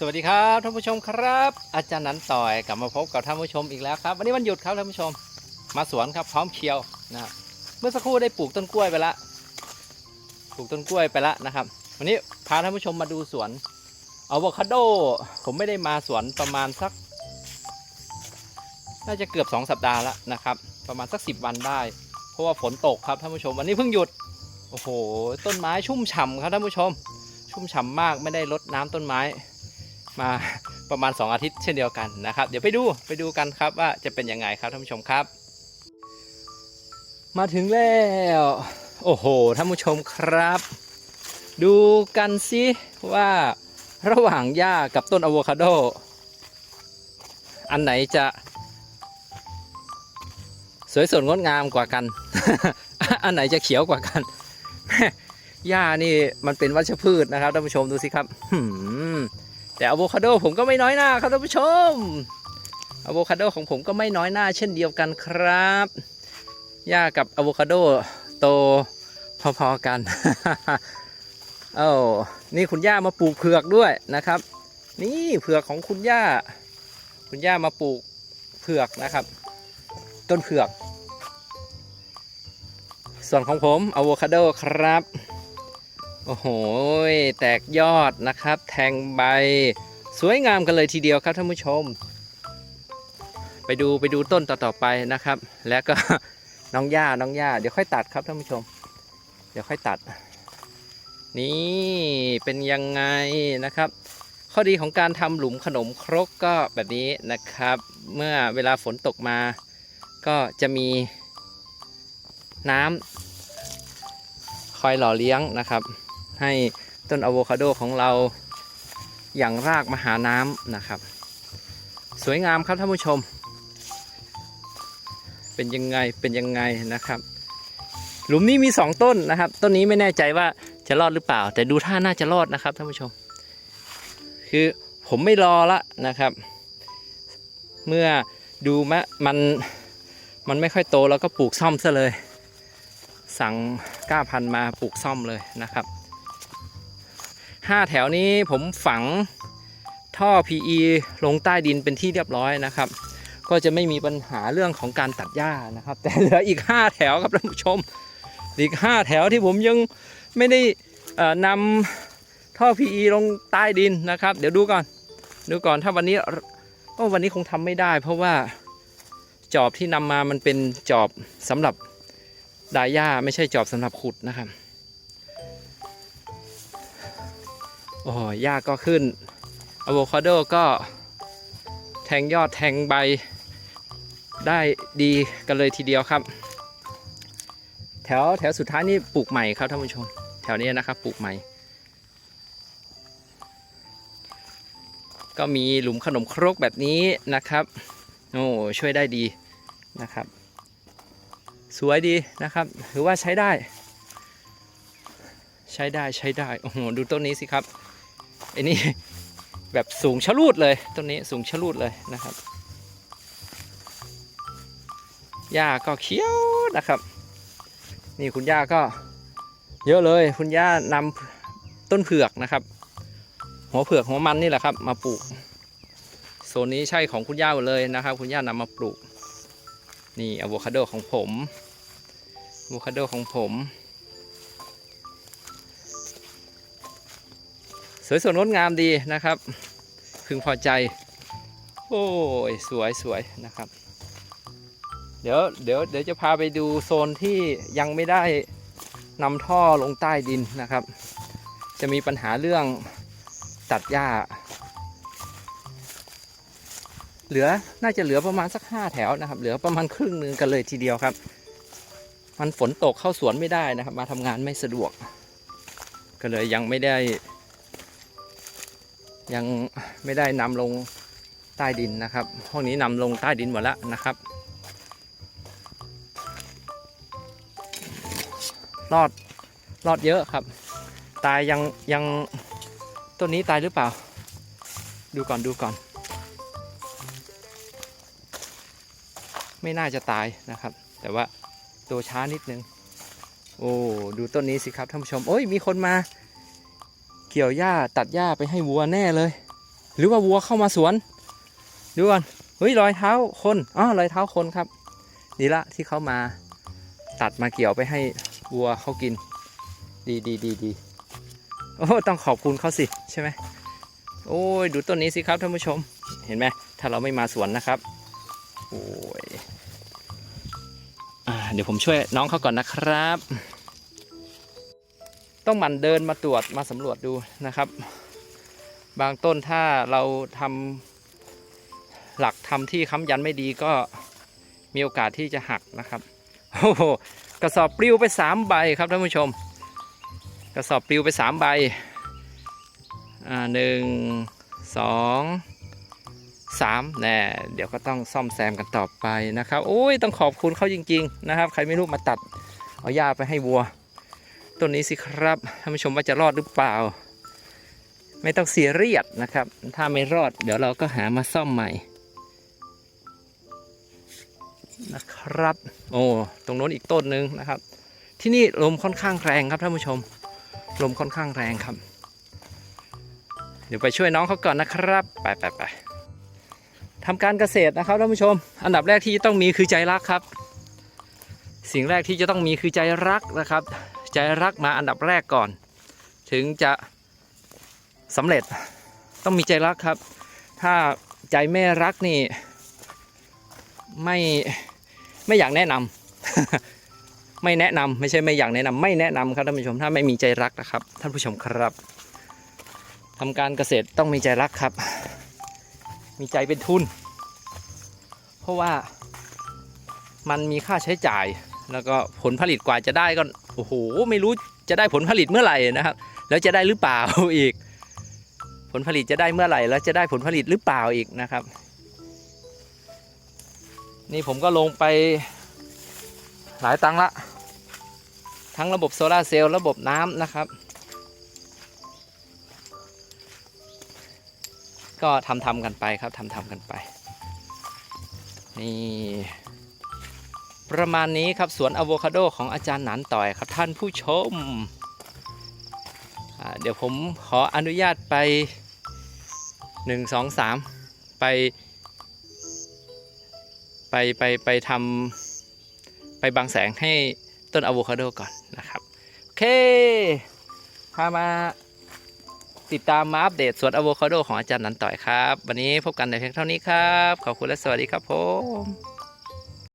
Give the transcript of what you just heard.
สวัสดีครับท่านผู้ชมครับ อาจารย์นันต่อยกลับมาพบกับท่านผู้ชมอีกแล้วครับวันนี้วันหยุดครับท่านผู้ชม มาสวนครับพร้อมเคียวนะครับเมื่อสักครู่ได้ปลูกต้นกล้วยไปละปลูกต้นกล้วยไปละนะครับ วันนี้พาท่านผู้ชมมาดูสวนอะโวคาโดผมไม่ได้มาสวนประมาณสัก น่าจะเกือบ 2 สัปดาห์แล้วนะครับ ประมาณสัก 10 วันได้ เพราะว่าฝนตกครับท่านผู้ชม วันนี้เพิ่งหยุดโอ้โหต้นไม้ชุ่มฉ่ำครับท่านผู้ชม ชุ่มฉ่ำมากไม่ได้รดน้ำต้นไม้ มาประมาณ 2 อาทิตย์เช่นเดียวกันนะครับ เดี๋ยวไปดูไปดูกันครับว่าจะเป็นยังไงครับท่านผู้ชมครับ มาถึงแล้ว โอ้โหท่านผู้ชมครับ ดูกันสิว่าระหว่างหญ้ากับต้นอะโวคาโด อันไหนจะ สวยสดงดงามกว่ากัน อันไหนจะเขียวกว่ากันหญ้านี่มันเป็นวัชพืชนะครับท่านผู้ชมดูสิครับ แต่อะโวคาโดผมก็ไม่น้อยหน้าครับท่านผู้ชมอะโวคาโดของผมก็ไม่น้อยหน้าเช่นเดียวกันครับหญ้ากับอะโวคาโดโตพอๆกันเอ้านี่คุณย่ามาปลูกเผือกด้วยนะครับ นี่เผือกของคุณย่า คุณย่ามาปลูกเผือกนะครับ ต้นเผือก ส่วนของผมอะโวคาโดครับ โอ้โห แตกยอดนะครับ แทงใบ สวยงามกันเลยทีเดียวครับท่านผู้ชม ไปดูไปดูต้นต่อๆไปนะครับ แล้วก็น้องหญ้าน้องหญ้าเดี๋ยวค่อยตัดครับท่านผู้ชม เดี๋ยวค่อยตัด นี่เป็นยังไงนะครับ ข้อดีของการทำหลุมขนมครกก็แบบนี้นะครับ เมื่อเวลาฝนตกมา ก็จะมีน้ำคอยหล่อเลี้ยงนะครับ ให้ต้นอะโวคาโดของเราอย่างรากมาหาน้ำนะครับ สวยงามครับท่านผู้ชม เป็นยังไงเป็นยังไงนะครับ หลุมนี้มี 2 ต้นนะครับ ต้นนี้ไม่แน่ใจว่าจะรอดหรือเปล่า แต่ดูท่าน่าจะรอดนะครับท่านผู้ชม คือผมไม่รอละนะครับ เมื่อดูมะมันมันไม่ค่อยโตแล้วก็ปลูกซ่อมซะเลย สั่งก้าพันมาปลูกซ่อมเลยนะครับ ห้าแถวนี้ผมฝังท่อ PE ลงใต้ดินเป็นที่เรียบร้อยนะครับ ก็จะไม่มีปัญหาเรื่องของการตัดหญ้านะครับ แต่เหลืออีก 5 แถวครับท่านผู้ชม อีก 5 แถวที่ผมยังไม่ได้นำท่อ PE ลงใต้ดินนะครับ เดี๋ยวดูก่อน ดูก่อนถ้าวันนี้ก็วันนี้คงทำไม่ได้ เพราะว่าจอบที่นำมามันเป็นจอบสำหรับดายหญ้าไม่ใช่จอบสำหรับขุดนะครับ โอ้โหหญ้าก็ขึ้นอะโวคาโดก็แทงยอดแทงใบได้ดีกันเลยทีเดียวครับ แถวแถวสุดท้ายนี่ปลูกใหม่ครับท่านผู้ชม แถวนี้นะครับปลูกใหม่ ก็มีหลุมขนมครกแบบนี้นะครับโอ้ช่วยได้ดีนะครับ สวยดีนะครับถือว่าใช้ได้ ใช้ได้ใช้ได้โอ้โหดูต้นนี้สิครับ ไอ้นี่แบบสูงชะลูดเลยต้นนี้สูงชะลูดเลยนะครับหญ้าก็เขียวนะครับ นี่คุณย่าก็เยอะเลย คุณย่านำต้นเผือกนะครับ หัวเผือกหัวมันนี่แหละครับ มาปลูกโซนนี้ใช่ของคุณย่าหมดเลยนะครับ คุณย่านำมาปลูก นี่อะโวคาโดของผมอะโวคาโดของผม สวยสดงดงามดีนะครับ พึงพอใจ โอ้ยสวยสวยนะครับ เดี๋ยวเดี๋ยวเดี๋ยวจะพาไปดูโซนที่ยังไม่ได้นำท่อลงใต้ดินนะครับ จะมีปัญหาเรื่องตัดหญ้า เหลือน่าจะเหลือประมาณสักห้าแถวนะครับ เหลือประมาณครึ่งหนึ่งกันเลยทีเดียวครับ มันฝนตกเข้าสวนไม่ได้นะครับ มาทำงานไม่สะดวก ก็เลยยังไม่ได้ ยังไม่ได้นำลงใต้ดินนะครับ ห้องนี้นำลงใต้ดินหมดแล้วนะครับ รอดรอดเยอะครับ ตายยังยังต้นนี้ตายหรือเปล่า ดูก่อนดูก่อน ไม่น่าจะตายนะครับ แต่ว่าตัวช้านิดนึง โอ้ ดูต้นนี้สิครับท่านผู้ชม โอ้ย มีคนมา เกี่ยวหญ้าตัดหญ้าไปให้วัวแน่เลย หรือว่าวัวเข้ามาสวนดูก่อนเฮ้ยรอยเท้าคนอ๋อรอยเท้าคนครับดีละที่เขามาตัดมาเกี่ยวไปให้วัวเขากิน ดีดีดีดีโอ้ต้องขอบคุณเขาสิใช่ไหมโอ้ยดูต้นนี้สิครับท่านผู้ชม เห็นไหมถ้าเราไม่มาสวนนะครับโอ้ยอเดี๋ยวผมช่วยน้องเขาก่อนนะครับ ต้องหมั่นเดินมาตรวจมาสำรวจดูนะครับ บางต้นถ้าเราทำหลักทำที่ค้ำยันไม่ดีก็มีโอกาสที่จะหักนะครับโอ้โหกระสอบปลิวไปสามใบครับท่านผู้ชม กระสอบปลิวไปสามใบอ่าหนึ่งสองสามแน่เดี๋ยวก็ต้องซ่อมแซมกันต่อไปนะครับโอ้ยต้องขอบคุณเขาจริง ๆ นะครับ ใครไม่รู้มาตัดเอาหญ้าไปให้วัว ต้นนี้สิครับท่านผู้ชมว่าจะรอดหรือเปล่า ไม่ต้องเสียเรียดนะครับ ถ้าไม่รอดเดี๋ยวเราก็หามาซ่อมใหม่ นะครับ โอ้ตรงโน้นอีกต้นหนึ่งนะครับ ที่นี่ลมค่อนข้างแรงครับท่านผู้ชม ลมค่อนข้างแรงครับ เดี๋ยวไปช่วยน้องเขาก่อนนะครับ ไปไปไปทำการเกษตรนะครับท่านผู้ชม อันดับแรกที่จะต้องมีคือใจรักครับ สิ่งแรกที่จะต้องมีคือใจรักนะครับ ใจรักมาอันดับแรกก่อน ถึงจะสำเร็จต้องมีใจรักครับ ถ้าใจไม่รักนี่ไม่ไม่อยากแนะนำไม่แนะนำไม่ใช่ไม่อยากแนะนำไม่แนะนำครับท่านผู้ชมถ้าไม่มีใจรักนะครับ ท่านผู้ชมครับทำการเกษตรต้องมีใจรักครับ มีใจเป็นทุน เพราะว่ามันมีค่าใช้จ่าย แล้วก็ผลผลิตกว่าจะได้ก็โอ้โหไม่รู้จะได้ผลผลิตเมื่อไหร่นะครับ แล้วจะได้หรือเปล่าอีก ผลผลิตจะได้เมื่อไหร่แล้วจะได้ผลผลิตหรือเปล่าอีกนะครับ นี่ผมก็ลงไปหลายตังละ ทั้งระบบโซลาเซลล์ระบบน้ำนะครับ ก็ทำทำกันไปครับทำทำกันไป นี่ ประมาณนี้ครับสวนอะโวคาโดของอาจารย์หนานต่อยครับท่านผู้ชม เดี๋ยวผมขออนุญาตไป 1 2 3 ไป ไปไปไปทำไปบางแสงให้ต้นอะโวคาโดก่อนนะครับ โอเคพามาติดตามมาอัปเดตสวนอะโวคาโดของอาจารย์หนันต่อยครับ วันนี้พบกันในเพียงเท่านี้ครับ ขอบคุณและสวัสดีครับผม